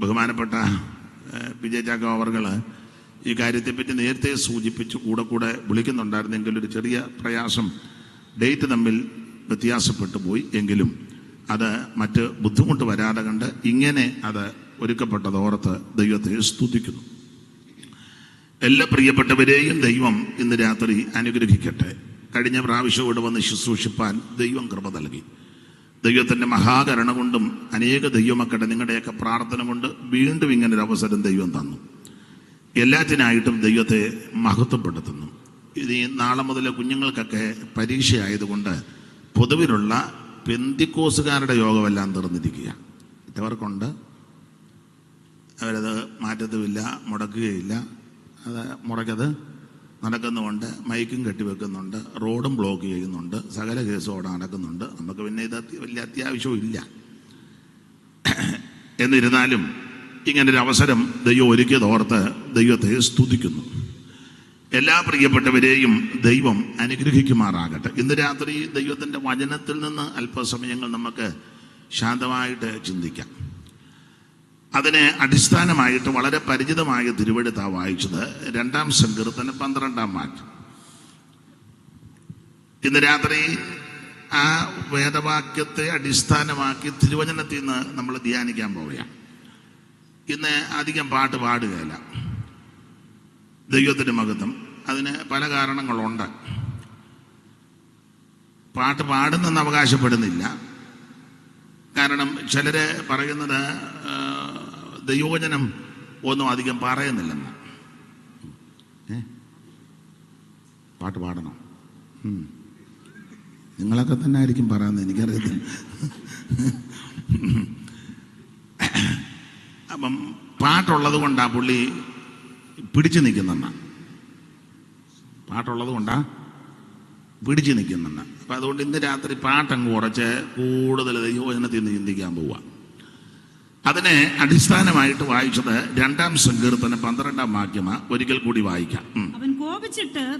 ബഹുമാനപ്പെട്ട P J Chacko അവർകൾ ഈ കാര്യത്തെപ്പറ്റി നേരത്തെ സൂചിപ്പിച്ച് കൂടെ കൂടെ വിളിക്കുന്നുണ്ടായിരുന്നെങ്കിൽ ഒരു ചെറിയ പ്രയാസം ഡേറ്റ് തമ്മിൽ വ്യത്യാസപ്പെട്ടു പോയി എങ്കിലും അത് മറ്റ് ബുദ്ധിമുട്ട് വരാതെ കണ്ട് ഇങ്ങനെ അത് ഒരുക്കപ്പെട്ടത് ഓർത്ത് ദൈവത്തെ സ്തുതിക്കുന്നു. എല്ലാ പ്രിയപ്പെട്ടവരെയും ദൈവം ഇന്ന് രാത്രി അനുഗ്രഹിക്കട്ടെ. കഴിഞ്ഞ പ്രാവശ്യം ഇവിടെ വന്ന് ശുശ്രൂഷിപ്പാൻ ദൈവം കൃപ നൽകി. ദൈവത്തിന്റെ മഹാകരുണ കൊണ്ടും അനേക ദൈവമക്കളുടെ നിങ്ങളുടെയൊക്കെ പ്രാർത്ഥന കൊണ്ട് വീണ്ടും ഇങ്ങനൊരു അവസരം ദൈവം തന്നു. എല്ലാറ്റിനായിട്ടും ദൈവത്തെ മഹത്വപ്പെടുത്തുന്നു. ഇനി നാളെ മുതൽ കുഞ്ഞുങ്ങൾക്കൊക്കെ പരീക്ഷയായതുകൊണ്ട് പൊതുവിലുള്ള പെന്തിക്കോസുകാരുടെ യോഗമെല്ലാം തീർന്നിരിക്കുക. ഇതവർക്കുണ്ട്. അവരത് മാറ്റത്തുമില്ല മുടക്കുകയില്ല. അത് മുടക്കത് നടക്കുന്നുമുണ്ട് മൈക്കും കെട്ടിവെക്കുന്നുണ്ട് റോഡും ബ്ലോക്ക് ചെയ്യുന്നുണ്ട് സകല കേസും അവിടെ നടക്കുന്നുണ്ട് നമുക്ക് പിന്നെ ഇത് വലിയ അത്യാവശ്യവും ഇല്ല. എന്നിരുന്നാലും ഒരു അവസരം ദൈവം ഒരുക്കിയതോർത്ത് ദൈവത്തെ സ്തുതിക്കുന്നു. എല്ലാ പ്രിയപ്പെട്ടവരെയും ദൈവം അനുഗ്രഹിക്കുമാറാകട്ടെ. ഇന്ന് രാത്രി ദൈവത്തിന്റെ വചനത്തിൽ നിന്ന് അല്പസമയങ്ങൾ നമുക്ക് ശാന്തമായിട്ട് ചിന്തിക്കാം. അതിനെ അടിസ്ഥാനമായിട്ട് വളരെ പരിചിതമായ തിരുവഴുത്ത വായിച്ചത് രണ്ടാം സങ്കീർത്തനം പന്ത്രണ്ടാം വാക്യം. ഇന്ന് രാത്രി ആ വേദവാക്യത്തെ അടിസ്ഥാനമാക്കി തിരുവചനത്തിൽ നിന്ന് നമ്മൾ ധ്യാനിക്കാൻ പോവുകയാണ്. ഇന്ന് അധികം പാട്ട് പാടുകയില്ല. ദൈവത്തിന്റെ മഹത്വം അതിന് പല കാരണങ്ങളുണ്ട്. പാട്ട് പാടുന്നെന്ന് അവകാശപ്പെടുന്നില്ല. കാരണം ചിലർ പറയുന്നത് ദൈവവചനം ഒന്നും അധികം പറയുന്നില്ലെന്ന്? പാട്ട് പാടണം. നിങ്ങളൊക്കെ തന്നെ ആയിരിക്കും പറയുന്നത് എനിക്കറിയത്തില്ല. അപ്പം പാട്ടുള്ളത് കൊണ്ടാ പുള്ളി പിടിച്ചു നിൽക്കുന്നെന്ന. പാട്ടുള്ളത് കൊണ്ടാ പിടിച്ചു നിൽക്കുന്നുണ്ട് അപ്പം അതുകൊണ്ട് ഇന്ന് രാത്രി പാട്ടങ്ങ് കുറച്ച് കൂടുതൽ ദൈവവചനത്തിൽ നിന്ന് ചിന്തിക്കാൻ പോവുക അതിനെ അടിസ്ഥാനമായിട്ട് വായിച്ചത് രണ്ടാം സങ്കീർത്തനം പന്ത്രണ്ടാം വാക്യമ ഒരിക്കൽ കൂടി വായിക്കാം. അവൻ കോപിച്ചിട്ട്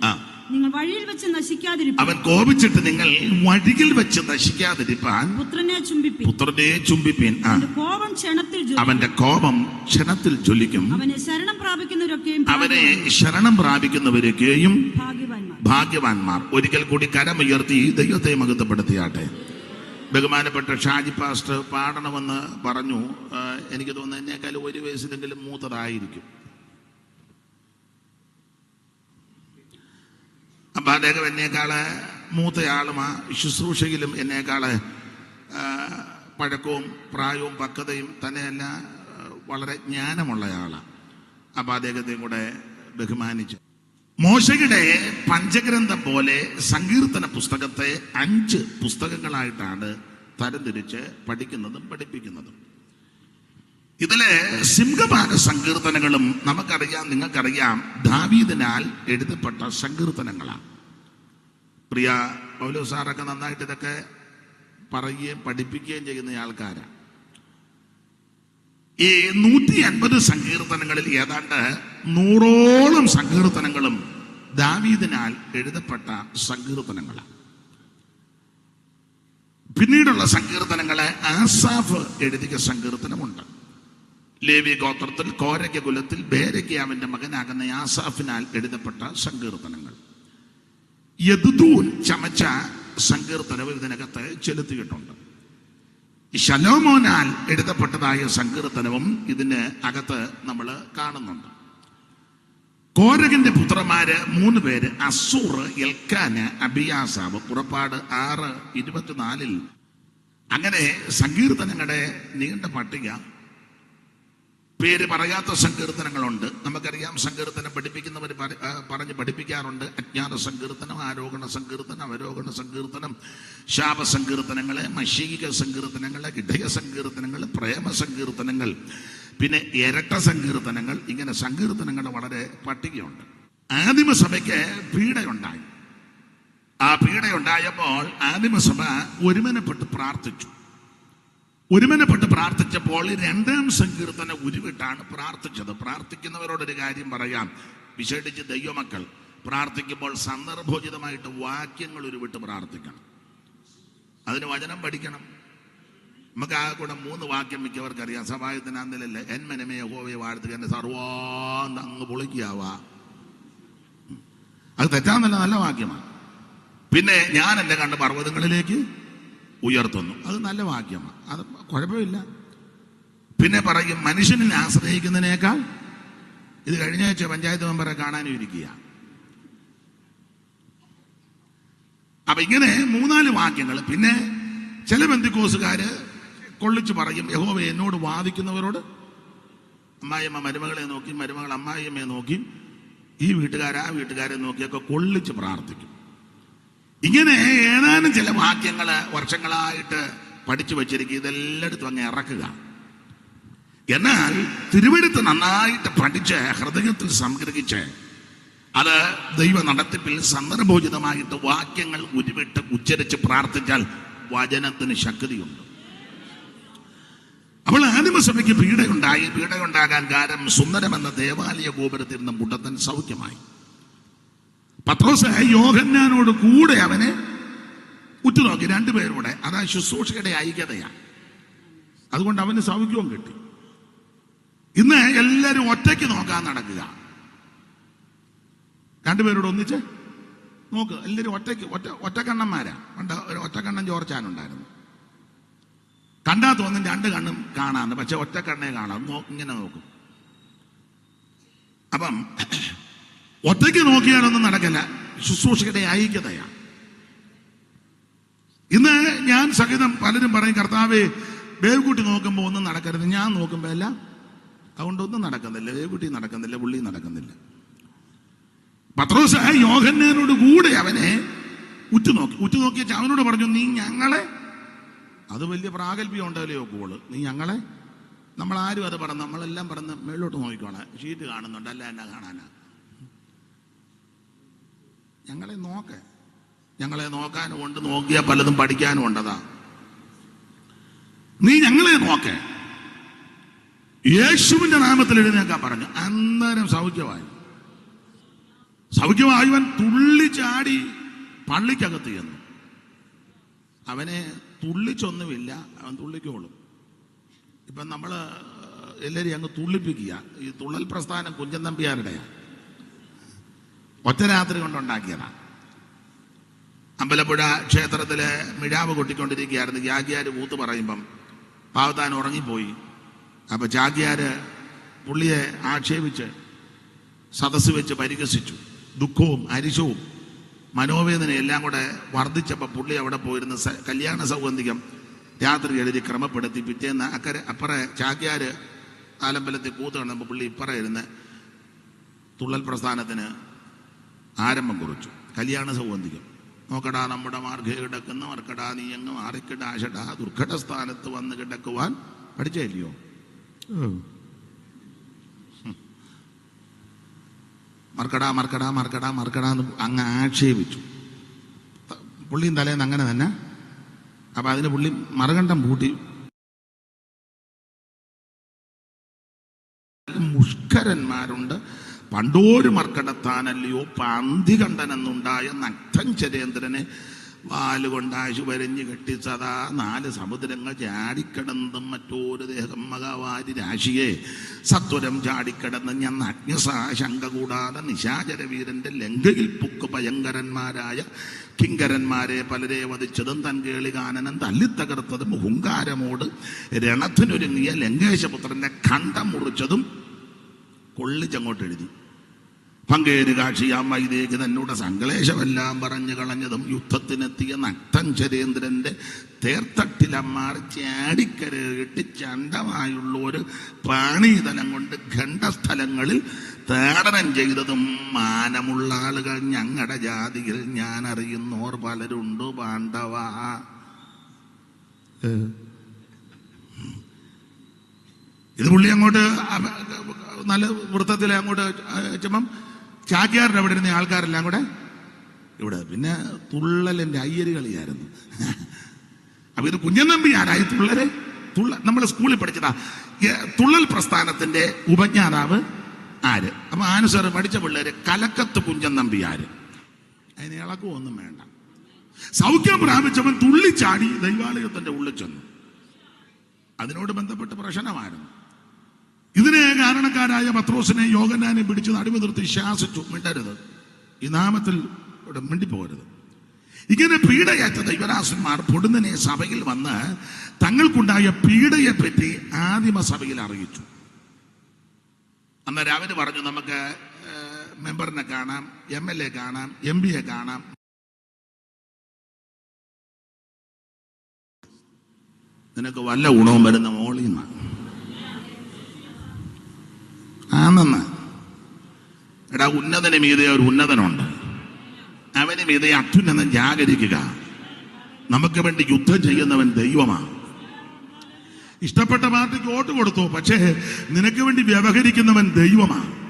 നിങ്ങൾ വഴിയിൽ വെച്ച് നശിക്കാതിരിപ്പാൻ. അവൻ കോപിച്ചിട്ട് നിങ്ങൾ വഴിയിൽ വെച്ച് നശിക്കാതിരിപ്പാൻ പുത്രനെ ചുംബിപ്പിൻ. പുത്രനെ ചുംബിപ്പിൻ. കോപം ക്ഷണത്തിൽ. അവന്റെ കോപം ക്ഷണത്തിൽ ജ്വലിക്കും. അവനെ ശരണം പ്രാപിക്കുന്നവരൊക്കെയും അവനെ ശരണം പ്രാപിക്കുന്നവരൊക്കെയും ഭാഗ്യവാന്മാർ. ഭാഗ്യവാന്മാർ. ഒരിക്കൽ കൂടി കരമുയർത്തി ദൈവത്തെ മഹത്വപ്പെടുത്തിയാട്ടെ. ബഹുമാനപ്പെട്ട ഷാജി പാസ്റ്റർ പാടണമെന്ന് പറഞ്ഞു. എനിക്ക് തോന്നുന്നു എന്നേക്കാൾ ഒരു വയസ്സിലെങ്കിലും മൂത്തതായിരിക്കും. അപ്പം അദ്ദേഹം എന്നേക്കാൾ മൂത്തയാളുമാ ശുശ്രൂഷയിലും എന്നേക്കാൾ പഴക്കവും പ്രായവും പക്വതയും തന്നെയല്ല വളരെ ജ്ഞാനമുള്ളയാളാണ് അപ്പം അദ്ദേഹത്തെയും കൂടെ ബഹുമാനിച്ചു. മോശയുടെ പഞ്ചഗ്രന്ഥം പോലെ സങ്കീർത്തന പുസ്തകത്തെ അഞ്ച് പുസ്തകങ്ങളായിട്ടാണ് തരംതിരിച്ച് പഠിക്കുന്നതും പഠിപ്പിക്കുന്നതും. ഇതിലെ സിംഹഭാഗ സങ്കീർത്തനങ്ങളും നമുക്കറിയാം നിങ്ങൾക്കറിയാം. ദാവീദിനാൽ എഴുതപ്പെട്ട സങ്കീർത്തനങ്ങളാണ്. പ്രിയ പൗലോ സാറൊക്കെ നന്നായിട്ട് ഇതൊക്കെ പറയുകയും പഠിപ്പിക്കുകയും ചെയ്യുന്ന ആൾക്കാരാണ്. ഈ നൂറ്റി അൻപത് സങ്കീർത്തനങ്ങളിൽ ഏതാണ്ട് നൂറോളം സങ്കീർത്തനങ്ങളും ദാവീദിനാൽ എഴുതപ്പെട്ട സങ്കീർത്തനങ്ങളാണ്. പിന്നീടുള്ള സങ്കീർത്തനങ്ങളെ ആസാഫ് എഴുതിയ സങ്കീർത്തനമുണ്ട്. ലേവി ഗോത്രത്തിൽ കോരയ്ക്ക കുലത്തിൽ ബേരയ്ക്കാവിന്റെ മകനാകുന്ന ആസാഫിനാൽ എഴുതപ്പെട്ട സങ്കീർത്തനങ്ങൾ. യദുദൂൻ ചമച്ച സങ്കീർത്തനവും ഇതിനകത്ത് ചെലുത്തിയിട്ടുണ്ട്. ശലോമോനാൽ എഴുതപ്പെട്ടതായ സങ്കീർത്തനവും ഇതിന് അകത്ത് നമ്മൾ കാണുന്നുണ്ട്. കോരകിന്റെ പുത്രന്മാര് മൂന്ന് പേര് അസൂർ എൽക്കാന് അബിയാസാവ് പുറപ്പാട് ആറ് ഇരുപത്തിനാലിൽ. അങ്ങനെ സങ്കീർത്തനങ്ങളുടെ നീണ്ട പട്ടിക. പേര് പറയാത്ത സങ്കീർത്തനങ്ങളുണ്ട്. നമുക്കറിയാം സങ്കീർത്തനം പഠിപ്പിക്കുന്നവർ പറഞ്ഞ് പഠിപ്പിക്കാറുണ്ട്. അജ്ഞാന സങ്കീർത്തനം ആരോഹണ സങ്കീർത്തനം അവരോഹണ സങ്കീർത്തനം ശാപ സങ്കീർത്തനങ്ങൾ മഷീക സങ്കീർത്തനങ്ങൾ ഇടയ സങ്കീർത്തനങ്ങൾ പ്രേമ സങ്കീർത്തനങ്ങൾ. പിന്നെ ഇരട്ട സങ്കീർത്തനങ്ങൾ ഇങ്ങനെ സങ്കീർത്തനങ്ങളുടെ വളരെ പട്ടികയുണ്ട്. ആദിമസഭയ്ക്ക് പീഡയുണ്ടായി. ആ പീഡയുണ്ടായപ്പോൾ ആദിമസഭ ഒരുമനപ്പെട്ട് പ്രാർത്ഥിച്ചു. ഒരുമനപ്പെട്ട് പ്രാർത്ഥിച്ചപ്പോൾ രണ്ടാം സങ്കീർത്തന ഉരുവിട്ടാണ് പ്രാർത്ഥിച്ചത്. പ്രാർത്ഥിക്കുന്നവരോടൊരു കാര്യം പറയാം. വിശേഷിച്ച് ദൈവമക്കൾ പ്രാർത്ഥിക്കുമ്പോൾ സന്ദർഭോചിതമായിട്ട് വാക്യങ്ങൾ ഉരുവിട്ട് പ്രാർത്ഥിക്കണം. അതിന് വചനം പഠിക്കണം. നമുക്ക് ആ കൂടെ മൂന്ന് വാക്യം മിക്കവർക്ക് അറിയാം സഭായത്തിനാന്നിലല്ലേ എൻ മനമേ യഹോവയെ വാഴ്ത്തുക എന്റെ സർവാന്ന് അങ്ങ് പൊളിക്കാവാ അത് തെറ്റാന്നല്ല നല്ല വാക്യമാണ്. പിന്നെ ഞാൻ എന്റെ കണ്ട് പർവതങ്ങളിലേക്ക് ഉയർത്തുന്നു. അത് നല്ല വാക്യമാണ്. അത് കുഴപ്പമില്ല. പിന്നെ പറയും മനുഷ്യനെ ആശ്രയിക്കുന്നതിനേക്കാൾ ഇത് കഴിഞ്ഞ ആഴ്ച പഞ്ചായത്ത് മെമ്പറെ കാണാനും ഇരിക്കുക. അപ്പൊ ഇങ്ങനെ മൂന്നാൽ വാക്യങ്ങൾ. പിന്നെ ചില ബന്ധുക്കോസുകാര് കൊള്ളിച്ച് പറയും. യഹോവ എന്നോട് വാദിക്കുന്നവരോട് അമ്മായിയമ്മ മരുമകളെ നോക്കി മരുമകൾ അമ്മായിയമ്മയെ നോക്കി ഈ വീട്ടുകാർ ആ വീട്ടുകാരെ നോക്കിയൊക്കെ കൊള്ളിച്ച് പ്രാർത്ഥിക്കും. ഇങ്ങനെ ഏതാനും ചില വാക്യങ്ങൾ വർഷങ്ങളായിട്ട് പഠിച്ചു വച്ചിരിക്കും. ഇതെല്ലായിടത്തും അങ്ങ് ഇറക്കുക. എന്നാൽ തിരുവഴുത്ത് നന്നായിട്ട് പഠിച്ച് ഹൃദയത്തിൽ സംഗ്രഹിച്ച് അത് ദൈവ നടത്തിപ്പിൽ സന്ദർഭോചിതമായിട്ട് വാക്യങ്ങൾ ഉരുവിട്ട് ഉച്ചരിച്ച് പ്രാർത്ഥിച്ചാൽ വചനത്തിന് ശക്തിയുണ്ട്. അപ്പോൾ ആദിമസഭയ്ക്ക് പീഡയുണ്ടായി. പീഡയുണ്ടാകാൻ കാരണം സുന്ദരമെന്ന ദേവാലയ ഗോപുരത്തിൽ നിന്ന് മുട്ടത്തൻ സൗഖ്യമായി. പത്രോസ് യോഹന്നാനോട് കൂടെ അവനെ ഉറ്റുനോക്കി. രണ്ടുപേരൂടെ അതാ ശുശ്രൂഷയുടെ ഐക്യതയാണ്. അതുകൊണ്ട് അവന് സൗഖ്യവും കിട്ടി. ഇന്ന് എല്ലാവരും ഒറ്റയ്ക്ക് നോക്കാൻ നടക്കുക. രണ്ടുപേരോട് ഒന്നിച്ച് നോക്ക്. എല്ലാവരും ഒറ്റയ്ക്ക് ഒറ്റ ഒറ്റക്കണ്ണന്മാരാ. പണ്ട് ഒറ്റക്കണ്ണൻ ചോർച്ചാനുണ്ടായിരുന്നു കണ്ടാ തോന്നും രണ്ട് കണ്ണും കാണാന്ന് പക്ഷെ ഒറ്റ കണ്ണേ കാണാം. ഇങ്ങനെ നോക്കും. അപ്പം ഒറ്റയ്ക്ക് നോക്കിയാലൊന്നും നടക്കില്ല. ശുശ്രൂഷയുടെ ഐക്യതയാണ് ഇന്ന് ഞാൻ സഹിതം പലരും പറയും കർത്താവേ വേവുകൂട്ടി നോക്കുമ്പോൾ ഒന്നും നടക്കരുത്. ഞാൻ നോക്കുമ്പോൾ എല്ലാം അതുകൊണ്ടൊന്നും നടക്കുന്നില്ല. വേവുകൂട്ടി നടക്കുന്നില്ല പുള്ളി നടക്കുന്നില്ല. പത്രോസ യോഹന്നാനോട് കൂടെ അവനെ ഉറ്റുനോക്കി. ഉറ്റുനോക്കിയ അവനോട് പറഞ്ഞു നീ ഞങ്ങളെ അത് വലിയ പ്രാഗൽഭ്യം ഉണ്ടല്ലോ ഗോൾ നീ ഞങ്ങളെ നമ്മൾ ആരും അത് പറഞ്ഞു നമ്മളെല്ലാം പറഞ്ഞ് മേളിലോട്ട് നോക്കിക്കോണേ ഷീറ്റ് കാണുന്നുണ്ട് അല്ല എന്നാ കാണാനാ? ഞങ്ങളെ നോക്ക. ഞങ്ങളെ നോക്കാനും ഉണ്ട് നോക്കിയാൽ പലതും പഠിക്കാനും ഉണ്ടതാ. നീ ഞങ്ങളെ നോക്ക. യേശുവിന്റെ നാമത്തിൽ എഴുന്നേക്കാൻ പറഞ്ഞു. അന്നേരം സൗഖ്യമായി. സൗഖ്യമായവൻ തുള്ളി ചാടി പള്ളിക്കകത്ത് ചെന്നു. അവനെ തുള്ളിച്ചൊന്നുമില്ല. അവൻ തുള്ളിക്കോളും. ഇപ്പം നമ്മൾ എല്ലാവരെയും അങ്ങ് തുള്ളിപ്പിക്കുക. ഈ തുള്ളൽ പ്രസ്ഥാനം കുഞ്ചൻ നമ്പിയാരുടെയാണ് ഒറ്റ രാത്രി കൊണ്ടുണ്ടാക്കിയതാണ് അമ്പലപ്പുഴ ക്ഷേത്രത്തിലെ മിഴാവ് കൊട്ടിക്കൊണ്ടിരിക്കുകയായിരുന്നു. ജാഗിയാർ കൂത്ത് പറയുമ്പം പാവത്താൻ ഉറങ്ങിപ്പോയി. അപ്പൊ ജാഗ്യാർ പുള്ളിയെ ആക്ഷേപിച്ച് സദസ്സ് വെച്ച് പരിഹസിച്ചു. ദുഃഖവും അരിശവും മനോവേദനയും എല്ലാം കൂടെ വർദ്ധിച്ചപ്പോൾ പുള്ളി അവിടെ പോയിരുന്ന കല്യാണ സൗഗന്ധികം രാത്രി എഴുതി ക്രമപ്പെടുത്തി. പിറ്റേന്ന് അക്കരെ അപ്പറെ ചാക്യാര് ആലമ്പലത്തിൽ കൂത്ത് കാണുമ്പോൾ പുള്ളി ഇപ്പറ ഇരുന്ന് തുള്ളൽ പ്രസ്ഥാനത്തിന് ആരംഭം കുറിച്ചു. കല്യാണ സൗഗന്ധികം. നോക്കടാ നമ്മുടെ മാർഗേ കിടക്കുന്ന വർക്കടാ നീ അങ്ങ് ദുർഘട സ്ഥാനത്ത് വന്ന് കിടക്കുവാൻ പഠിച്ചില്ലയോ മർക്കടാ മറക്കടാ മറക്കടാ മർക്കടാ എന്ന് അങ്ങ് ആക്ഷേപിച്ചു. പുള്ളിയും തലേന്ന് അങ്ങനെ തന്നെ. അപ്പൊ അതിന് പുള്ളി മറുകണ്ഠം പൂട്ടി. മുഷ്കരന്മാരുണ്ട്. പണ്ടോരു മർക്കടത്താനല്ലയോ പാന്തി കണ്ടനെന്നുണ്ടായ നഗ്ധൻ ചരേന്ദ്രനെ വാലുകൊണ്ട് ആശു വരഞ്ഞു കെട്ടി സദാ നാല് സമുദ്രങ്ങൾ ചാടിക്കടന്നും മറ്റൊരു ദേഹം മകവാരി രാശിയെ സത്വരം ചാടിക്കടന്ന് ഞാൻ അജ്ഞസാ ശങ്ക കൂടാതെ നിശാചര വീരന്റെ ലങ്കയിൽ പുക്ക് ഭയങ്കരന്മാരായ കിങ്കരന്മാരെ പലരെ വധിച്ചതും തൻ കേളികാനനം തല്ലിത്തകർത്തതും ഹുങ്കാരമോട് രണത്തിനൊരുങ്ങിയ ലങ്കേശപുത്രന്റെ കണ്ടം മുറിച്ചതും കൊള്ളിച്ചങ്ങോട്ട് എഴുതി പങ്കേര് കാക്ഷിയാം വൈദേഹി തന്നോട് സങ്കലേശമെല്ലാം പറഞ്ഞു കളഞ്ഞതും യുദ്ധത്തിനെത്തിയ നക്തൻ ചരേന്ദ്രന്റെ തേർത്തട്ടിലമ്മാർ ചാടിക്കരയിട്ട് ചണ്ടമായുള്ള ഒരു പാണീതലം കൊണ്ട് ഖണ്ഡസ്ഥലങ്ങളിൽ താടനം ചെയ്തതും മാനമുള്ള ആളുകൾ ഞങ്ങളുടെ ജാതിയിൽ ഞാൻ അറിയുന്നോർ പലരുണ്ട് പാണ്ഡവ. ഇത് പുള്ളി അങ്ങോട്ട് നല്ല വൃത്തത്തിൽ അങ്ങോട്ട് ചെമ്പം ചാക്യാറിന്റെ അവിടെ ഇരുന്ന ആൾക്കാരെല്ലാം കൂടെ ഇവിടെ പിന്നെ തുള്ളലിന്റെ അയ്യര് കളിയായിരുന്നു അപ്പൊ ഇത് കുഞ്ഞനമ്പി ആരായി? തുള്ളൽ? തുള്ള നമ്മൾ സ്കൂളിൽ പഠിച്ചതാ. തുള്ളൽ പ്രസ്ഥാനത്തിന്റെ ഉപജ്ഞാതാവ് ആര്? അപ്പൊ ആനു സാറ് പഠിച്ച പിള്ളേര് കലക്കത്ത് കുഞ്ഞൻ നമ്പി ആര്? അതിന് ഇളക്കും ഒന്നും വേണ്ട. സൗഖ്യം പ്രാപിച്ചവൻ തുള്ളിച്ചാടി ദൈവാലയത്തിന്റെ ഉള്ളിൽ ചെന്നു. അതിനോട് ബന്ധപ്പെട്ട് പ്രശ്നമായിരുന്നു. ഇതിന് കാരണക്കാരായ പത്രോസിനെ യോഗനാനെ പിടിച്ച് നടുവ് നിർത്തി ശാസിച്ചു. മിണ്ടരുത്. ഈ നാമത്തിൽ ഇവിടെ മിണ്ടിപ്പോകരുത്. ഇങ്ങനെ പീഡയേറ്റ ദൈവരാസന്മാർ പൊടുന്നനെ സഭയിൽ വന്ന് തങ്ങൾക്കുണ്ടായ പീഡയെ പറ്റി ആദിമ സഭയിൽ അറിയിച്ചു. അന്ന് രാവിലെ പറഞ്ഞു നമുക്ക് മെമ്പറിനെ കാണാം എം എൽ എ കാണാം എം പിയെ കാണാം. നിനക്ക് വല്ല ഗുണവും വരുന്ന മോളിൽ എടാ ഉന്നതന് മീതെ ഒരു ഉന്നതനുണ്ട്. അവന് മീതെ അത്യുന്നതൻ ജാഗരിക്കുക. നമുക്ക് വേണ്ടി യുദ്ധം ചെയ്യുന്നവൻ ദൈവമാണ്. ഇഷ്ടപ്പെട്ട പാർട്ടിക്ക് വോട്ട് കൊടുത്തു പക്ഷേ നിനക്ക് വേണ്ടി വ്യവഹരിക്കുന്നവൻ ദൈവമാണ്.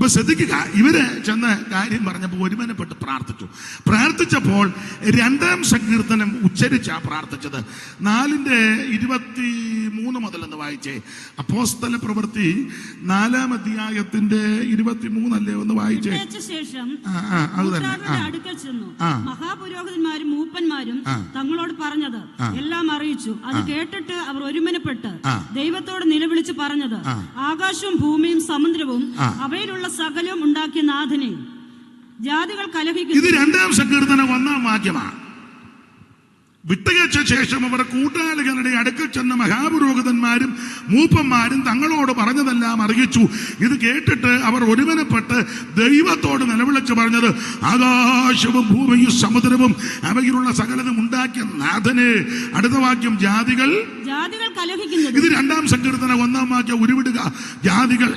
അപ്പൊ ശ്രദ്ധിക്കുക ഇവർ ചെന്ന് കാര്യം പറഞ്ഞപ്പോൾ ഒരുമനപ്പെട്ട് പ്രാർത്ഥിച്ചു. പ്രാർത്ഥിച്ചപ്പോൾ രണ്ടാം സങ്കീർത്തനം ഉച്ചരിച്ചാ പ്രാർത്ഥിച്ചത്. നാലിന്റെ ഇരുപത്തി മൂന്ന് മുതൽ എന്ന് വായിച്ചേ. അപ്പോസ്തല പ്രവൃത്തി നാലാം അധ്യായത്തിന്റെ ഇരുപത്തി മൂന്നല്ലേ ഒന്ന് വായിച്ചേ? അത് തന്നെ. ആ. അടുക്കൽ ചെന്നു. മഹാപുരോഹിതന്മാരും മൂപ്പന്മാരും തങ്ങളോട് പറഞ്ഞത് എല്ലാം അറിയിച്ചു. അത് കേട്ടിട്ട് അവർ ഒരുമനപ്പെട്ട്. ദൈവത്തോട് നിലവിളിച്ച് പറഞ്ഞത് ആകാശവും ഭൂമിയും സമുദ്രവും. അവയിലുള്ള സകലവും ഉണ്ടാക്കിയ നാഥനെ ജാതികൾ കലഹിക്കുന്നു. ഇത് രണ്ടാം സങ്കീർത്തനം ഒന്നാം വാക്യമാണ്. വിട്ടുകച്ച ശേഷം അവരുടെ കൂട്ടാളികളുടെ അടുക്കൽ ചെന്ന മഹാപുരോഹിതന്മാരും മൂപ്പന്മാരും തങ്ങളോട് പറഞ്ഞതെല്ലാം അറിയിച്ചു. ഇത് കേട്ടിട്ട് അവർ ഒരുമനപ്പെട്ട് ദൈവത്തോട് നിലവിളിച്ച് പറഞ്ഞത് ആകാശവും ഭൂമിയും സമുദ്രവും അവയിലുള്ള സകലതും ഉണ്ടാക്കിയ നാഥന്. അടുത്ത വാക്യം ജാതികൾ ഇത് രണ്ടാം സങ്കീർത്തനം ഒന്നാം വാക്യം ഉരുവിടുക. ജാതികൾ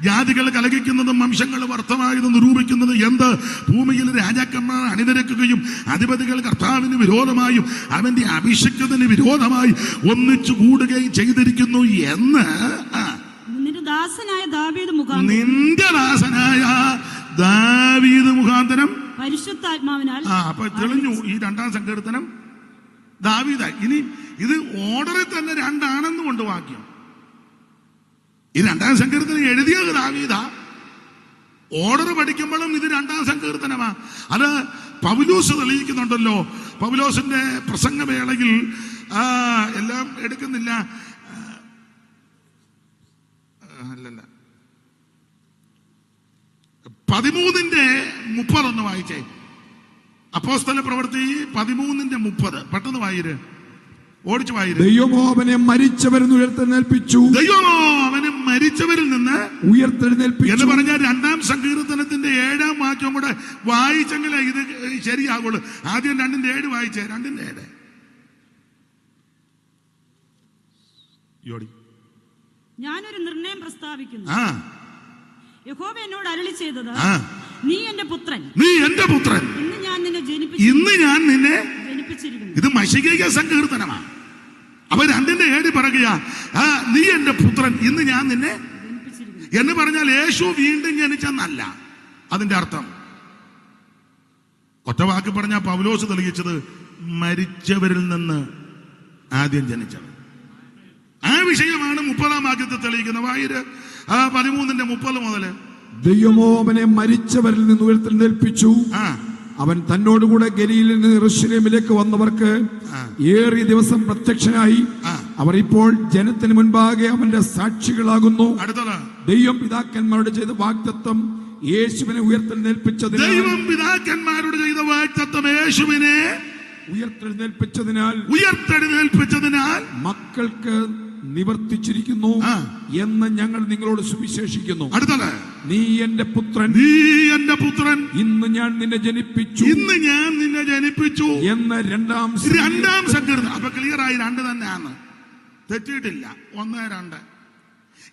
ജാതികൾ കലഹിക്കുന്നതും വംശങ്ങൾ വർത്തമായത് നിരൂപിക്കുന്നത് എന്ത്? ഭൂമിയിൽ രാജാക്കന്മാർ അണിനിരക്കുകയും അധിപതികൾ കർത്താവിന് വിരോധമായും അവന്റെ അഭിഷേകത്തിന് വിരോധമായി ഒന്നിച്ചു കൂടുകയും ചെയ്തിരിക്കുന്നു എന്ന്. ദാസനായ ദാവീദ് മുഖാന്തരം. നിന്റെ ദാസനായ ദാവീദ് മുഖാന്തരം? പരിശുദ്ധാത്മാവിനാൽ ആ അപ്പൊ തെളിഞ്ഞു ഈ രണ്ടാം സങ്കീർത്തനം ദാവീദ ഇനി ഇത് ഓർഡറിൽ തന്നെ രണ്ടാണെന്ന് കൊണ്ട് വാക്യം. ഈ രണ്ടാം സങ്കീർത്തനം എഴുതിയത് ദാവീദ. ഓർഡർ പഠിക്കുമ്പോഴും ഇത് രണ്ടാം സങ്കീർത്തനമാ. അത് പൗലോസ് തെളിയിക്കുന്നുണ്ടല്ലോ. പൗലോസിന്റെ പ്രസംഗവേളയിൽ എല്ലാം എടുക്കുന്നില്ല. അല്ലല്ല. പതിമൂന്നിന്റെ മുപ്പതൊന്ന് വായിച്ചേ. അപ്പോസ്തല പ്രവൃത്തി പതിമൂന്നിന്റെ മുപ്പത്. പെട്ടെന്ന് വായിര്. ഓടിച്ചു വായിര് ദൈവമോ അവനെ മരിച്ചവരെന്ന് ഉയർത്തെഴുന്നേൽപ്പിച്ചു. ദൈവമോ അവനെ മരിച്ചവരിൽ നിന്ന് ഉയർത്തെഴുന്നേൽപ്പിച്ചു. എന്ന് പറഞ്ഞാൽ രണ്ടാം സങ്കീർത്തനത്തിന്റെ ഏഴാം വാക്യം കൂടെ വായിച്ചെങ്കിലേ ഇത് ശരിയാകുള്ളൂ ആദ്യം രണ്ടിന്റെ ഏഴ് വായിച്ചേ രണ്ടിന്റെ ഏഴ്. യോടി. ഞാനൊരു നിർണയം പ്രസ്താവിക്കുന്നു. യഹോബ യഹോവ എന്നോട് അരളി ചെയ്തത് നീ എന്റെ പുത്രൻ. നീ എന്റെ പുത്രൻ. ഇന്ന് ഞാൻ നിന്നെ ജനിപ്പിച്ചു. ഇന്ന് ഞാൻ നിന്നെ ഇത് മഷികൈക സങ്കീർത്തനമാണ്. അപ്പൊ രണ്ടിന്റെ ഏഴ് പറയുക ആ നീ എന്റെ പുത്രൻ ഇന്ന് ഞാൻ നിന്നെ എന്ന് പറഞ്ഞാൽ യേശു വീണ്ടും ജനിച്ചെന്നല്ല. അതിന്റെ അർത്ഥം. ഒറ്റ വാക്ക് പറഞ്ഞ പൗലോസ് തെളിയിച്ചത് മരിച്ചവരിൽ നിന്ന് ആദ്യം ജനിച്ചവൻ. ആ വിഷയമാണ് മുപ്പതാം വാക്യത്തിൽ തെളിയിക്കുന്നത്. വായിര് ആ പതിമൂന്നിന്റെ മുപ്പത് മുതൽ. ദൈവമോ അവനെ മരിച്ചവരിൽ നിന്ന് ഉയർത്തെഴുന്നേൽപ്പിച്ചു ആ. അവൻ തന്നോടുകൂടെ ഗലിയിൽ നിന്ന് യെരൂശലേമിലേക്ക് വന്നവർക്ക് ഏറെ ഏറിയ ദിവസം പ്രത്യക്ഷനായി. അവർ ഇപ്പോൾ ജനത്തിന് മുൻപാകെ അവന്റെ സാക്ഷികളാകുന്നു. ദൈവം പിതാക്കന്മാരുടെ ചെയ്ത വാഗ്ദത്തം യേശുവിനെ ഉയർത്തെഴുന്നേൽപ്പിച്ചതിനാൽ ദൈവം പിതാക്കന്മാരോട് ചെയ്ത വാക്തത്വം യേശുവിനെ ഉയർത്തെഴുന്നേൽപ്പിച്ചതിനാൽ ഉയർത്തെഴുന്നേൽപ്പിച്ചതിനാൽ മക്കൾക്ക് നിവർത്തിച്ചിരിക്കുന്നു എന്ന് ഞങ്ങൾ നിങ്ങളോട് സുവിശേഷിക്കുന്നു. അടുത്തത്. നീ എന്റെ പുത്രൻ. നീ എന്റെ പുത്രൻ. ഇന്ന് ഞാൻ നിന്നെ ജനിപ്പിച്ചു. ഇന്ന് ഞാൻ നിന്നെ ജനിപ്പിച്ചു. എന്ന രണ്ടാം രണ്ടാം സങ്കീർത്തനം. അപ്പൊ ക്ലിയർ ആയി രണ്ട് തന്നെയാണ്. തെറ്റിയിട്ടില്ല. ഒന്ന് രണ്ട്.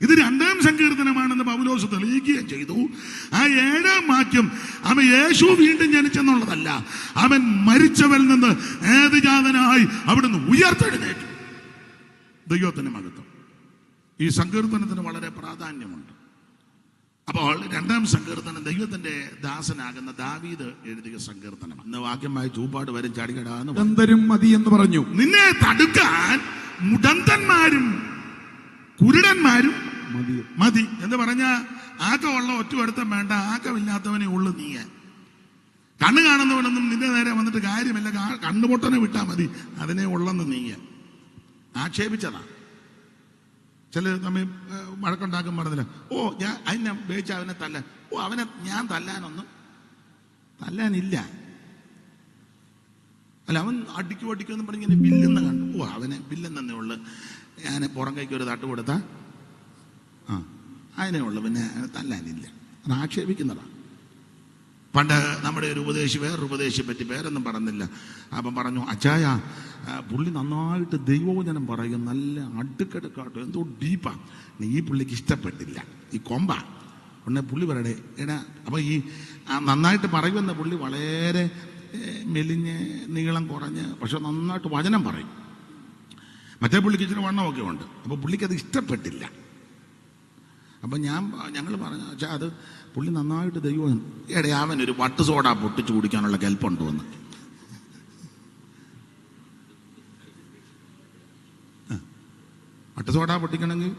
ഇത് രണ്ടാം സങ്കീർത്തനമാണെന്ന് പൗലോസ് തെളിയിക്കുകയും ചെയ്തു. ആ ഏഴാം വാക്യം അവൻ യേശു വീണ്ടും ജനിച്ചെന്നുള്ളതല്ല. അവൻ മരിച്ചവൽ നിന്ന് ഏതുജാതനായി അവിടുന്ന് ഉയർത്തെഴുന്നേറ്റു. ദൈവത്തിന്റെ മഹത്വം. ഈ സങ്കീർത്തനത്തിന് വളരെ പ്രാധാന്യമുണ്ട്. അപ്പോൾ രണ്ടാം സങ്കീർത്തനം ദൈവത്തിന്റെ ദാസനാകുന്ന ദാവീദ് എഴുതിയ സങ്കീർത്തനം എന്ന വാക്യമായി ചൂപ്പാട് വരും ചാടികടാന്ന് മതി എന്ന് പറഞ്ഞു. നിന്നെ തടുക്കാൻ മുടന്തന്മാരും കുരുടന്മാരും മതി. മതി എന്ന് പറഞ്ഞ ആക്കമുള്ള ഒറ്റ ഒരുത്തം വേണ്ട ആക്കമില്ലാത്തവനെ ഉള്ളു നീ. കണ്ണ് കാണുന്നവനൊന്നും നിന്റെ നേരെ വന്നിട്ട് കാര്യമില്ല കണ്ണുപൊട്ടനെ വിട്ടാ മതി. അതിനെ ഉള്ളെന്ന് നീയ ആക്ഷേപിച്ചതാ. ചില തമ്മിൽ വഴക്കുണ്ടാക്കും പറഞ്ഞില്ല. ഓ ഞാൻ അതിനെ ഉപയോഗിച്ച അവനെ തല്ലാൻ. ഓ അവനെ ഞാൻ തല്ലാനൊന്നും തല്ലാനില്ല. അല്ല അവൻ അടിക്കും അടിക്കുമെന്ന് പറഞ്ഞ് ഇങ്ങനെ ബില്ലെന്ന് കണ്ടു. ഓ അവനെ ബില്ലെന്നേ ഉള്ളു. ഞാൻ പുറം കൈക്ക് ഒരു തട്ട് കൊടുത്ത ആ അതിനേ ഉള്ളു. പിന്നെ തല്ലാനില്ല. അത് ആക്ഷേപിക്കുന്നതാ. പണ്ട് നമ്മുടെ ഒരു ഉപദേശി വേറൊരു ഉപദേശിയെ പറ്റി പേരൊന്നും പറഞ്ഞില്ല. അപ്പം പറഞ്ഞു അച്ചായ പുള്ളി നന്നായിട്ട് ദൈവവചനം പറയും നല്ല അടുക്കടുക്കാട്ടോ എന്തോ ഡീപ്പാ ഈ പുള്ളിക്ക് ഇഷ്ടപ്പെട്ടില്ല. ഈ കൊമ്പ. ഉടനെ പുള്ളി പറയണേ എടാ അപ്പം ഈ നന്നായിട്ട് പറയുമെന്ന പുള്ളി വളരെ മെലിഞ്ഞ് നീളം കുറഞ്ഞ് പക്ഷെ നന്നായിട്ട് വചനം പറയും. മറ്റേ പുള്ളിക്ക് ഇച്ചിരി വണ്ണമൊക്കെ ഉണ്ട്. അപ്പോൾ പുള്ളിക്ക് അത് ഇഷ്ടപ്പെട്ടില്ല. അപ്പം ഞാൻ ഞങ്ങൾ പറഞ്ഞു അത് പുള്ളി നന്നായിട്ട് ദൈവം എടേ അവൻ ഒരു വട്ട് സോഡ പൊട്ടിച്ച് കുടിക്കാനുള്ള കെൽപ്പുണ്ടോ എന്ന് സോഡ പൊട്ടിക്കണമെങ്കിൽ?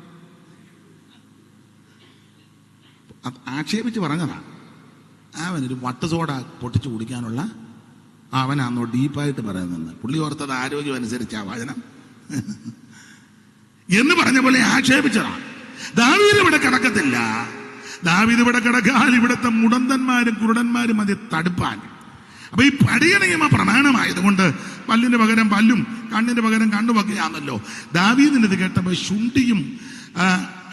ആക്ഷേപിച്ച് പറഞ്ഞതാ. അവനൊരു വട്ട് സോഡ പൊട്ടിച്ച് കുടിക്കാനുള്ള അവനാന്നോ ഡീപ്പായിട്ട് പറയുന്നത്. പുള്ളി ഓർത്തത് ആരോഗ്യം അനുസരിച്ചാ വചനം. എന്ന് പറഞ്ഞ പോലെ ആക്ഷേപിച്ചതാണ് ദാവീദ് ഇവിടെ കിടക്കത്തില്ല. ദാവീദ് ഇവിടെ കിടക്കാൻ ഇവിടുത്തെ മുടന്തന്മാരും കുരുടന്മാരും അത് തടുപ്പാൻ. അപ്പൊ ഈ പടിയ നിയമ പ്രമാണമായതുകൊണ്ട് പല്ലിന് പകരം പല്ലും കണ്ണിന് പകരം കണ്ണുമൊക്കെയാണല്ലോ ദാവീദിന് ഇത് കേട്ടപ്പോൾ ശുണ്ടിയും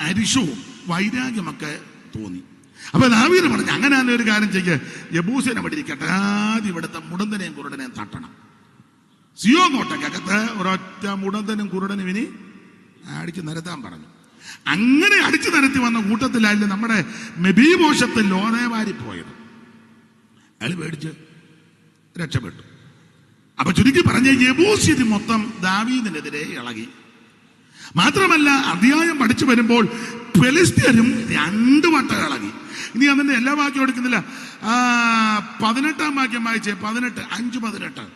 അരിശവും വൈരാഗ്യമൊക്കെ തോന്നി. അപ്പൊ ദാവീദ് പറഞ്ഞു അങ്ങനെ ഒരു കാര്യം ചെയ്യ. യബൂസിനെ പടിയിരിക്കട്ടെ ആദ്യം ഇവിടുത്തെ മുടന്തനെയും കുരുടനെയും തട്ടണം. സിയോ കോട്ടക്കകത്ത് ഒരൊറ്റ മുടന്തനും കുരുടനും ഇനി അടിച്ചു നിരത്താൻ പറഞ്ഞു. അങ്ങനെ അടിച്ചു നിരത്തി വന്ന കൂട്ടത്തിലായിരുന്നു നമ്മുടെ മെബീമോശത്തിൽ ലോനേവാരി പോയത് അയാൾ പേടിച്ച് രക്ഷപ്പെട്ടു. അപ്പൊ ചുരുക്കി പറഞ്ഞ യബൂസ്യതി മൊത്തം ദാവീദിനെതിരെ ഇളകി. മാത്രമല്ല അധ്യായം പഠിച്ചു വരുമ്പോൾ ഫലിസ്തീനും രണ്ടു വട്ടം ഇളകി. ഇനി അതിന്റെ എല്ലാ വാക്യം എടുക്കുന്നില്ല. പതിനെട്ടാം വാക്യം വായിച്ചേ. പതിനെട്ട് അഞ്ച് പതിനെട്ട്.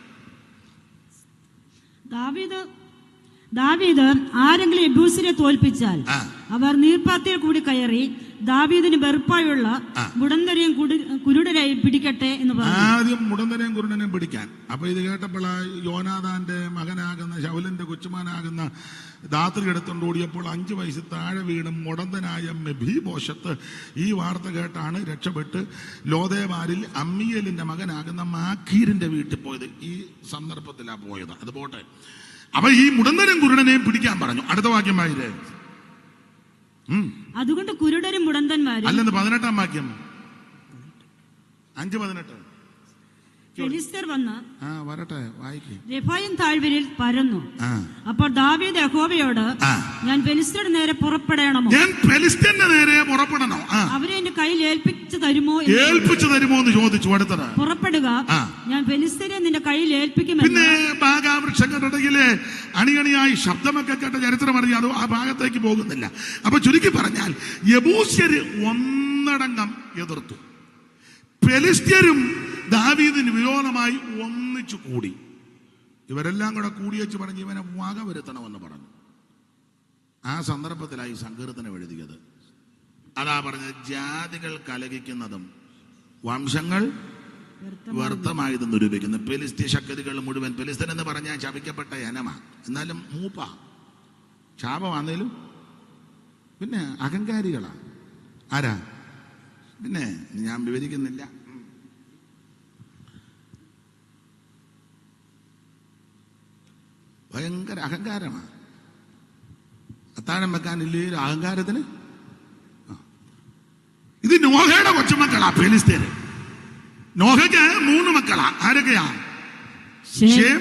ദാവീദ് ദാവീദ് ആരെങ്കിലും എബൂസിനെ തോൽപ്പിച്ചാൽ. അവർ നീർപ്പാത്തിയിൽ കൂടി കയറി ദാവീദിന് വെറുപ്പായുള്ള മുടന്തരയും കുരുടരെയും പിടിക്കട്ടെ എന്ന് പറഞ്ഞു. ആദ്യം മുടന്തരയും കുരുടനെയും പിടിക്കാൻ. അപ്പൊ ഇത് കേട്ടപ്പോൾ യോനാദാന്റെ മകനാകുന്ന ശൗലന്റെ കൊച്ചുമാനാകുന്ന ദാത്രി എടുത്തുകൊണ്ട് ഓടിയപ്പോൾ അഞ്ചു വയസ്സ് താഴെ വീണും മുടന്തനായ മെഭീബോഷത്ത് ഈ വാർത്ത കേട്ടാണ് രക്ഷപ്പെട്ട് ലോദേവാരിൽ അമ്മിയലിന്റെ മകനാകുന്ന മാഖീരിന്റെ വീട്ടിൽ പോയത്. ഈ സന്ദർഭത്തിലാണ് പോയത്. അത് പോട്ടെ അപ്പൊ ഈ മുടന്തനും കുരുടനെയും പിടിക്കാൻ പറഞ്ഞു. അടുത്ത വാക്യമായില്ലേ അതുകൊണ്ട് കുരുടരും മുടന്തന്മാരും അല്ലെന്ന് പതിനെട്ടാം വാക്യം. അഞ്ച് പതിനെട്ട്. ഫെലിസ്തർ വന്ന് ആ വരട്ടെ വായിക്കേ. രഫായും താഴ്വരയിൽ പരന്നു. അപ്പോൾ ദാവീദ് ഞാൻ ഫെലിസ്തരുടെ നേരെ പുറപ്പെടണമോ? ഞാൻ ഫെലിസ്തീന്റെ നേരെ പുറപ്പെടണോ? അവരെ കയ്യിൽ ഏൽപ്പിച്ചു തരുമോ എന്ന് ഏൽപ്പിച്ചു തരുമോ എന്ന് ചോദിച്ചു അടുത്തത്. പുറപ്പെടുക. ഞാൻ ഫെലിസ്തരെ നിന്റെ കയ്യിൽ ഏൽപ്പിക്കും പിന്നെ ബാഗാവൃക്ഷങ്ങളുടെ ഇടയിലെ അണിയണിയായി ശബ്ദമൊക്കെ കേട്ട ചരിത്രം അറിയാതെ ആ ഭാഗത്തേക്ക് പോകുന്നില്ല. അപ്പൊ ചുരുക്കി പറഞ്ഞാൽ യബൂസ്യര് ഒന്നടങ്കം എതിർത്തു. ഫെലിസ്ത്യരും ദാവീദിന് വിരോധമായി ഒന്നിച്ചു കൂടി. ഇവരെല്ലാം കൂടെ കൂടിയച്ച് പറഞ്ഞ് ഇവനെ വക വരുത്തണമെന്ന് പറഞ്ഞു. ആ സന്ദർഭത്തിലായി സങ്കീർത്തനം എഴുതിയത് അതാ പറഞ്ഞത് ജാതികൾ കലകിക്കുന്നതും വംശങ്ങൾ വ്യർത്ഥമായത് നിരൂപിക്കുന്നു. പെലിസ്ത്യ ശക്തികൾ മുഴുവൻ പെലിസ്തൻ എന്ന് പറഞ്ഞാൽ ശപിക്കപ്പെട്ട ഇനമാ എന്നാലും മൂപ്പ ശാപമാന്നേലും പിന്നെ അഹങ്കാരികളാ. ആരാ? പിന്നെ ഞാൻ വിവരിക്കുന്നില്ല. ഭയങ്കര അഹങ്കാരമാണ് അത്താഴം വെക്കാനില്ലേ അഹങ്കാരത്തിന്. ഇത് നോഹയുടെ കൊച്ചുമക്കളാ ഫിലിസ്തീന്. നോഹയ്ക്ക് മൂന്ന് മക്കളാ. ആരൊക്കെയാ? ശേം,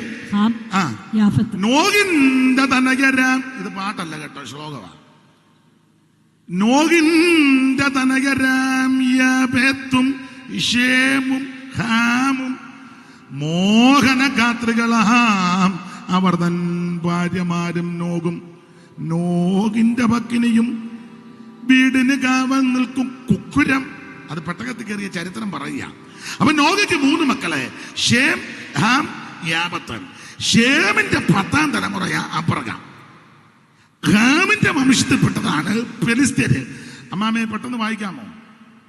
തനകര. ഇത് പാട്ടല്ല കേട്ടോ ശ്ലോകമാ നോകിന്റെ തനകരാം യാപേത്തും ഷേമും ഹാമും മോഹന ഗാത്രികളാം അവർ തൻ ഭാര്യമാരും നോകും. നോകിന്റെ പക്കിനിയും വീടിന് കാവൽ നിൽക്കും കുക്കുരം. അത് പെട്ടകത്ത് കയറിയ ചരിത്രം പറയുക. അപ്പൊ നോകയ്ക്ക് മൂന്ന് മക്കളെ. ഷേം ഹാം യാപത്തൻ ഷേമിന്റെ പത്താം തലമുറയാ അപ്രകാം ഹാമിന്റെ വംശത്തിൽപ്പെട്ടതാണ് ഫെലിസ്തീന് അമ്മാമയെ പെട്ടെന്ന് വായിക്കാമോ?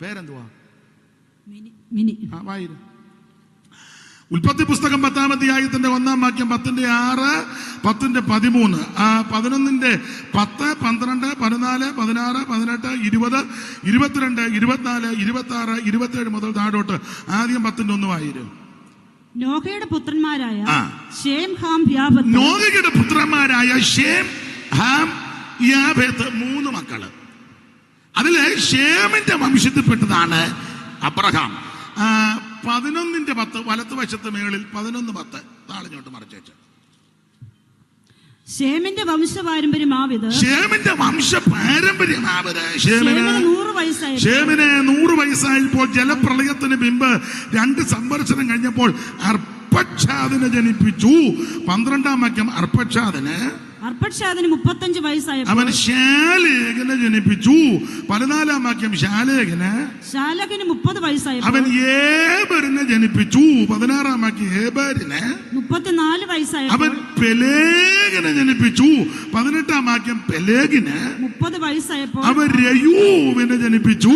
പേരെന്തുവാ? മിനി മിനി. ആ വായിരു. ഉൽപ്പത്തി പുസ്തകം പത്താം അധ്യായത്തിന്റെ ഒന്നാം വാക്യം പത്തിന്റെ ആറ് പത്തിന്റെ പതിമൂന്ന്. ആ പതിനൊന്നിന്റെ പത്ത് പന്ത്രണ്ട് പതിനാല് പതിനാറ് പതിനെട്ട് ഇരുപത് ഇരുപത്തിരണ്ട് ഇരുപത്തിനാല് ഇരുപത്തി ആറ് ഇരുപത്തിയേഴ് മുതൽ താഴോട്ട് ആദ്യം പത്തിന്റെ ഒന്ന് വായിരും. നോഹയുടെ പുത്രന്മാരായ ഷേം ഹാം യാബത്ത് നോഗയുടെ പുത്രന്മാരായ ഷേം ഹാം യാബത്ത് മൂന്ന് മക്കൾ. അതിൽ ഷേമിന്റെ വംശത്തിൽപ്പെട്ടതാണ് അബ്രഹാം. പതിനൊന്നിന്റെ പത്ത് വലത്തുവശത്ത് മേളിൽ പതിനൊന്ന് പത്ത്. താളിഞ്ഞോട്ട് മറിച്ച് ഷേമിന്റെ വംശപാരമ്പര്യമാവിത് ഷേമിന്റെ വംശ പാരമ്പര്യമാവര് ഷേമിന് ഷേമിന് നൂറ് വയസ്സായി ഷേമിന് നൂറ് വയസ്സായപ്പോൾ ജലപ്രളയത്തിന് മുമ്പ് രണ്ട് സംവത്സരം കഴിഞ്ഞപ്പോൾ അർപ്പക്ഷാദിനെ ജനിപ്പിച്ചു. പന്ത്രണ്ടാം വാക്യം അർപ്പക്ഷാദിന് അർപ്പക്ഷാദിന് മുപ്പത്തഞ്ച് വയസ്സായപ്പോൾ അവൻ ശാലേഖനെ ജനിപ്പിച്ചു. പതിനാലാം വാക്യം ശാലേഖന്. ശാലകിന് മുപ്പത് വയസ്സായപ്പോൾ അവൻ ഏബറിനെ ജനിപ്പിച്ചു. പതിനാറാം വാക്യം ഏബറിന് മുപ്പത്തിനാല് അവൻ വയസ്സായപ്പോൾ പെലേഗനെ ജനിപ്പിച്ചു. പതിനെട്ടാം വാക്യം പെലേഗിന് മുപ്പത് വയസ്സായപ്പോൾ അവൻ രയൂവിനെ ജനിപ്പിച്ചു.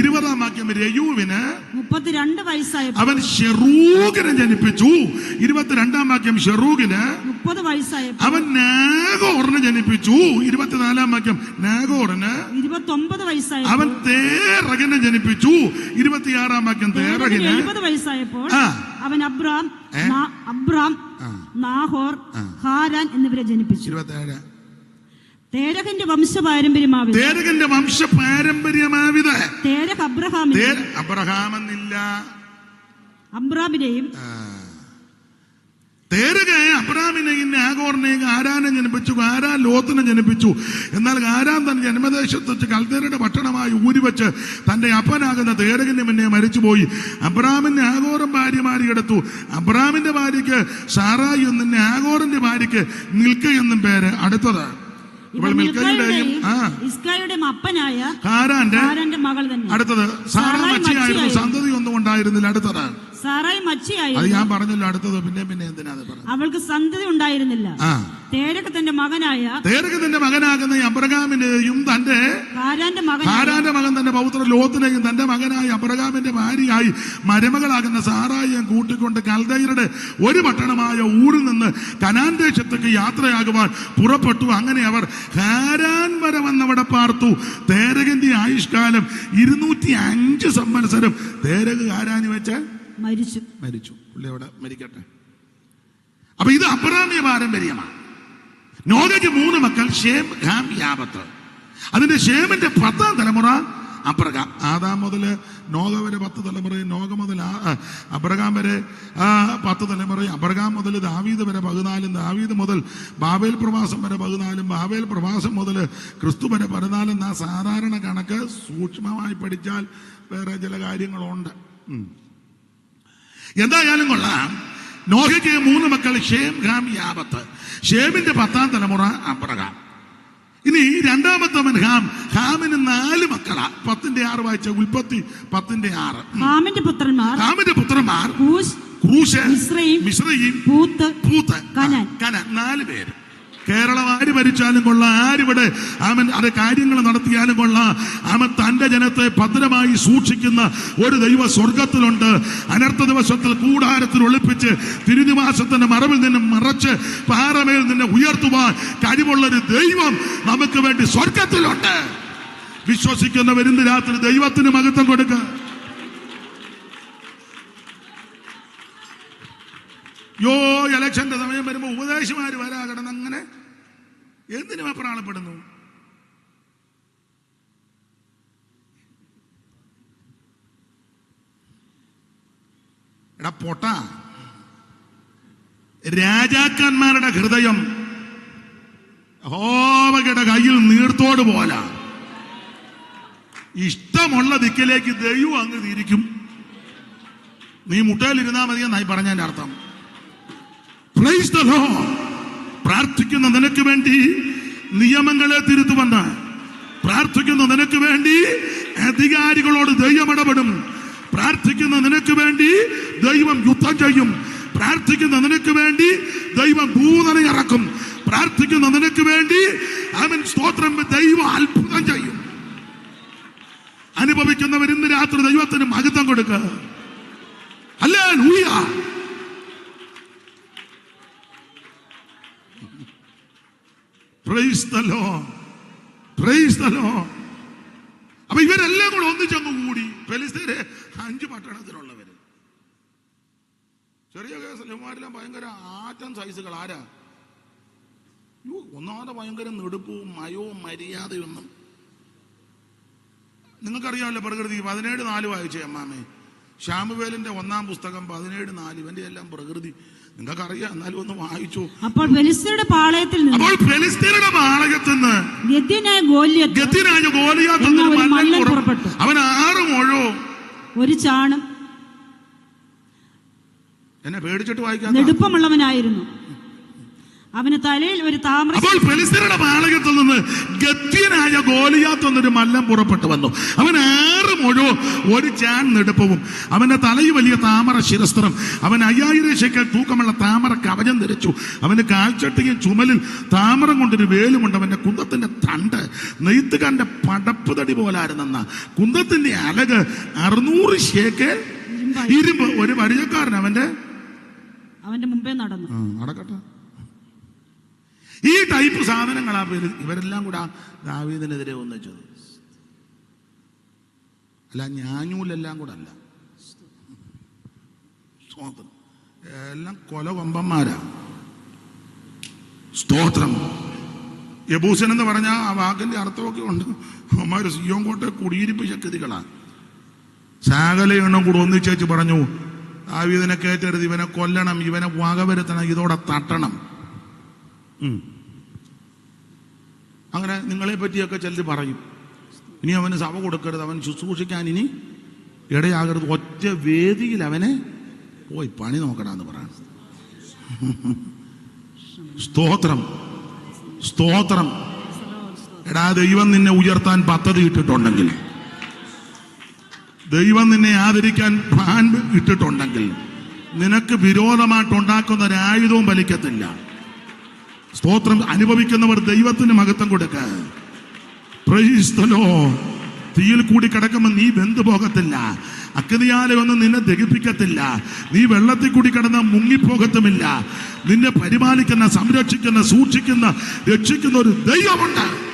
ഇരുപതാം വാക്യം രയൂവിന്. മുപ്പത്തിരണ്ട് വയസ്സായപ്പോൾ അവൻ ഷെറൂഖിനെ ജനിപ്പിച്ചു. ഇരുപത്തിരണ്ടാം വാക്യം ഷെറൂഖിന്. മുപ്പത് വയസ്സായപ്പോൾ അവൻ നാഗോറിനെ ജനിപ്പിച്ചു. ഇരുപത്തിനാലാം വാക്യം നാഗോറിന്. ഇരുപത്തൊമ്പത് അവൻ തേറകിനെ ജനിപ്പിച്ചു. ഇരുപത്തിയാറാം വാക്യം തേറകിന് എഴുപത് വയസ്സായപ്പോൾ അവൻ അബ്രാം അബ്രാം നാഹോർ ഹാരാൻ എന്നിവരെ ജനിപ്പിച്ചു. ഇരുപത്തേഴ്. തേരഹിന്റെ വംശപാരമ്പര്യമാവിത്. തേരകന്റെ വംശ പാരമ്പര്യമാവിത് തേരക് അബ്രഹാം അബ്രഹാം എന്നില്ല അബ്രാമിനെയും തേരക അബ്രാമിനെയും നാഗോറിനെയും ആരാനെ ജനിപ്പിച്ചു ആരാൻ ലോത്തിനെ ജനിപ്പിച്ചു? എന്നാൽ ആരാൻ തന്റെ ജന്മദേശത്ത് വെച്ച് കൽത്തേരുടെ പട്ടണമായി ഊരിവെച്ച് തന്റെ അപ്പനാകുന്ന തേരകിന്റെ മുന്നേ മരിച്ചുപോയി. അബ്രാമിന്റെ ആഗോറും ഭാര്യമാരി എടുത്തു അബ്രാമിന്റെ ഭാര്യയ്ക്ക് സാറായി എന്നും ആഗോറിന്റെ ഭാര്യയ്ക്ക് നിൽക്കുക എന്നും പേര് അടുത്തത് മിൽക്കയുടെയും ഇസ്കായുടെയും അപ്പനായ ഹാരാന്റെ മകൾ തന്നെ. അടുത്തത് സാറാ മച്ചിയായിരുന്നു. സന്തതി ഒന്നും ഉണ്ടായിരുന്നില്ല. അടുത്തത് സാറായി അത് മച്ചിയായിരുന്നു ഞാൻ പറഞ്ഞല്ലോ അടുത്തത് പിന്നെ പിന്നെ എന്തിനാ അത് അവൾക്ക് സന്തതി ഉണ്ടായിരുന്നില്ല. തേരക്ക് തന്റെ മകനായ തേരകത്തിന്റെ മകനാകുന്ന ഈ അബ്രഹാമിനെയും തന്റെ ഹാരാന്റെ മകൻ ഹാരാന്റെ മകൻ തന്റെ പൗത്ര ലോത്തിനെയും തന്റെ മകനായ അബ്രഹാമിന്റെ ഭാര്യയായി മരുമകളാകുന്ന സാറായിയെ കൂട്ടിക്കൊണ്ട് കൽദൈരുടെ ഒരു പട്ടണമായ ഊരിൽ നിന്ന് കനാൻ ദേശത്തേക്ക് യാത്രയാകുവാൻ പുറപ്പെട്ടു. അങ്ങനെ അവർ ഹാരാൻ വരെ വന്നവിടെ പാർത്തു. തേരകന്റെ ആയുഷ്കാലം ഇരുന്നൂറ്റി അഞ്ച് സംവത്സരം. തേരക് ഹാരാനി വെച്ച് മരിച്ചു. മരിച്ചു. പുള്ളി അവിടെ മരിക്കട്ടെ. അപ്പൊ ഇത് അബ്രാമ്യ പാരമ്പര്യമാണ് നോഗയ്ക്ക് മൂന്ന് മക്കൾ ഷേം ഹാം യാപത്ത് അതിന്റെ ഷേമിന്റെ പത്താം തലമുറ അബ്രഹാം. ആദാം മുതൽ നോഗ വരെ പത്ത് തലമുറയും നോഗ മുതൽ അബ്രഹാം വരെ പത്ത് തലമുറയും അബ്രഹാം മുതൽ ദാവീദ് വരെ പതിനാലും ദാവീദ് മുതൽ ബാബേൽ പ്രവാസം വരെ പതിനാലും ബാബേൽ പ്രവാസം മുതൽ ക്രിസ്തു വരെ പതിനാലും. എന്നാ സാധാരണ കണക്ക് സൂക്ഷ്മമായി പഠിച്ചാൽ വേറെ ചില കാര്യങ്ങളുണ്ട്. എന്തായാലും കൊള്ളാം. നോഹയ്ക്ക് മൂന്ന് മക്കൾ ഷേം ഹാം യാബത്ത് ഷേമിന്റെ പത്താം തലമുറ അബ്രഹാം. ഇനി രണ്ടാമത്തവൻ ഹാം ഹാമിന് നാല് മക്കളാ. പത്തിന്റെ ആറ് വായിച്ച ഉൽപ്പത്തി പത്തിന്റെ ആറ്. ഹാമിന്റെ പുത്രന്മാർ ഹാമിന്റെ പുത്രന്മാർ കൂശ് മിശ്രയും പൂത്ത് പൂത്ത് കനാൻ. കനാൻ. നാല് പേര്. കേരളം ആര് ഭരിച്ചാലും കൊള്ളാം. ആരിവിടെ അവൻ അത് കാര്യങ്ങൾ നടത്തിയാലും കൊള്ളാം. അവൻ തന്റെ ജനത്തെ ഭദ്രമായി സൂക്ഷിക്കുന്ന ഒരു ദൈവ സ്വർഗത്തിലുണ്ട് അനർത്ഥ ദിവസത്തിൽ കൂടാരത്തിൽ ഒളിപ്പിച്ച് തിരുനിവാസത്തിന്റെ മറവിൽ നിന്നും മറച്ച് പാറമേൽ നിന്ന് ഉയർത്തുവാൻ കഴിവുള്ള ഒരു ദൈവം നമുക്ക് വേണ്ടി സ്വർഗത്തിലുണ്ട് വിശ്വസിക്കുന്ന വരുന്ന രാത്രി ദൈവത്തിന് മഹത്വം കൊടുക്കുക. യോ ഇലക്ഷന്റെ സമയം വരുമ്പോ ഉപദേശിമാർ വരാ അങ്ങനെ എന്തിനു വെപ്രാളപ്പെടുന്നു എടാ പൊട്ട. രാജാക്കന്മാരുടെ ഹൃദയം ഹോവകയുടെ കയ്യിൽ നീർത്തോട് പോല. ഇഷ്ടമുള്ള ദിക്കിലേക്ക് ദൈവം അങ്ങ് തിരിക്കും. നീ മുട്ടയിലിരുന്നാ മതിയെന്നായി പറഞ്ഞതിന്റെ അർത്ഥം. Praise the Lord. പ്രാർത്ഥിക്കുന്ന നിനക്ക് വേണ്ടി നിയമങ്ങളെ തിരുത്തുമെന്ന് പ്രാർത്ഥിക്കുന്ന നിനക്ക് വേണ്ടി അധികാരികളോട് ദൈവം ഇടപെടും പ്രാർത്ഥിക്കുന്ന നിനക്ക് വേണ്ടി ദൈവം യുദ്ധം ചെയ്യും. പ്രാർത്ഥിക്കുന്ന നിനക്ക് വേണ്ടി ദൈവം ഭൂതനെ ഇറക്കും. പ്രാർത്ഥിക്കുന്ന നിനക്ക് വേണ്ടി അവൻ സ്തോത്രം ദൈവം അത്ഭുതം ചെയ്യും. അനുഭവിക്കുന്നവർ ഇന്ന് രാത്രി ദൈവത്തിന് മഹത്വം കൊടുക്കുക. അല്ലേ പ്രൈസ് തലോ പ്രൈസ് തലോ അപ്പൊ ഇവരെല്ലാം കൂടെ ഒന്നിച്ചങ്ങ് കൂടി. ഫെലിസ്തീന് അഞ്ച് പട്ടണത്തിലുള്ളവര്. ചെറിയ കേസല്ല ഇവന്മാരെല്ലാം ഭയങ്കര ആറ്റം സൈസുകൾ. ആരാ? ഒന്നാമത് ഭയങ്കര നെടുപ്പവും മയവും മര്യാദയൊന്നും. നിങ്ങൾക്കറിയാമല്ലോ പ്രകൃതി പതിനേഴ് നാല് വായിച്ചേ അമ്മാമേ. ശ്യാമുവേലിന്റെ ഒന്നാം പുസ്തകം പതിനേഴ് നാല് ഇവന്റെ എല്ലാം പ്രകൃതി. നിങ്ങൾക്കറിയാം എന്നാലും ഒന്ന് വായിച്ചു അപ്പോൾ ഫെലിസ്തരുടെ പാളയത്തിൽ നിന്ന് അപ്പോൾ ഫെലിസ്തീനയുടെ പാളയത്തിൽ നിന്ന് ഗദ്യനായ ഗോല്യത്ത് ഗത്തിനായ ഗോലിയാത്ത് മല്ലൻ പുറപ്പെട്ടു. അവൻ ആറ് മുഴോ ഒരു ചാണം എന്നെ പേടിച്ചിട്ട് വായിക്കാൻ നെടുപ്പമുള്ളവനായിരുന്നു അവന് തലയിൽ ഒരു താമ്ര അപ്പോൾ ഫെലിസ്തീനയുടെ പാളയത്തിൽ നിന്ന് ഗത്യനായ ഗോലിയാത്ത് എന്നൊരു മല്ലം പുറപ്പെട്ടു വന്നു. അവൻ ആറ് മുഴുവൻ ഒരു ചാൻ നെടുപ്പവും അവന്റെ തലയിൽ വലിയ താമര ശിരസ്ത്രം. അവൻ അയ്യായിരം ശേക്കൽ തൂക്കമുള്ള താമര കവചം ധരിച്ചു. അവന് കാൽച്ചട്ടിയും ചുമലിൽ താമരം കൊണ്ടൊരു വേലുമുണ്ട്. അവന്റെ കുന്തത്തിന്റെ തണ്ട് നെയ്ത്തുകാരന്റെ പടപ്പ് തടി പോലായിരുന്നെന്ന. കുന്തത്തിന്റെ അലക് അറുന്നൂറ് ശേക്കൽ ഇരുമ്പ്. ഒരു പരിചയക്കാരൻ അവന്റെ അവന്റെ മുമ്പേ നടന്നു. നടക്കട്ടെ. ഈ ടൈപ്പ് സാധനങ്ങളാ പേര്. ഇവരെല്ലാം കൂടെ ദാവീദിനെതിരെ ഒന്നിച്ചത് അല്ല ഞാനൂലെല്ലാം കൂടെ അല്ല. സ്തോത്രം. എല്ലാം കൊലവമ്പന്മാരാ സ്തോത്രം. യബൂസൻ എന്ന് പറഞ്ഞാൽ ആ വാക്കിന്റെ അർത്ഥമൊക്കെ ഉണ്ട്. അവന്മാര് സിയോൻ കോട്ടെ കുടിയിരിപ്പ് ശക്തികളാണ് ശാകല എണ്ണം കൂടെ ഒന്നിച്ചേച്ച് പറഞ്ഞു ദാവീദിനെ കയറ്റരുത് ഇവനെ കൊല്ലണം ഇവനെ വകവരുത്തണം ഇതോടെ തട്ടണം. അങ്ങനെ നിങ്ങളെ പറ്റിയൊക്കെ ചിലർ പറയും. ഇനി അവന് സഭ കൊടുക്കരുത് അവൻ ശുശ്രൂഷിക്കാൻ ഇനി ഇടയാകരുത്. ഒറ്റ വേദിയിൽ അവനെ പോയി പണി നോക്കണമെന്ന് പറയണം. സ്തോത്രം സ്തോത്രം. എടാ ദൈവം നിന്നെ ഉയർത്താൻ പദ്ധതി ഇട്ടിട്ടുണ്ടെങ്കിൽ ദൈവം നിന്നെ ആദരിക്കാൻ പ്ലാൻ ഇട്ടിട്ടുണ്ടെങ്കിൽ നിനക്ക് വിരോധമായിട്ടുണ്ടാക്കുന്ന ഒരായുധവും വലിക്കത്തില്ല സ്തോത്രം അനുഭവിക്കുന്നവർ ദൈവത്തിന് മഹത്വം കൊടുക്ക. പ്രൈസ്തലോ തീയിൽ കൂടി കിടക്കുമ്പോൾ നീ വെന്തു പോകത്തില്ല. അഗ്നിയാലെ ഒന്നും നിന്നെ ദഹിപ്പിക്കത്തില്ല. നീ വെള്ളത്തിൽ കൂടി കിടന്ന മുങ്ങിപ്പോകത്തുമില്ല. നിന്നെ പരിപാലിക്കുന്ന സംരക്ഷിക്കുന്ന സൂക്ഷിക്കുന്ന രക്ഷിക്കുന്ന ഒരു ദൈവമുണ്ട്.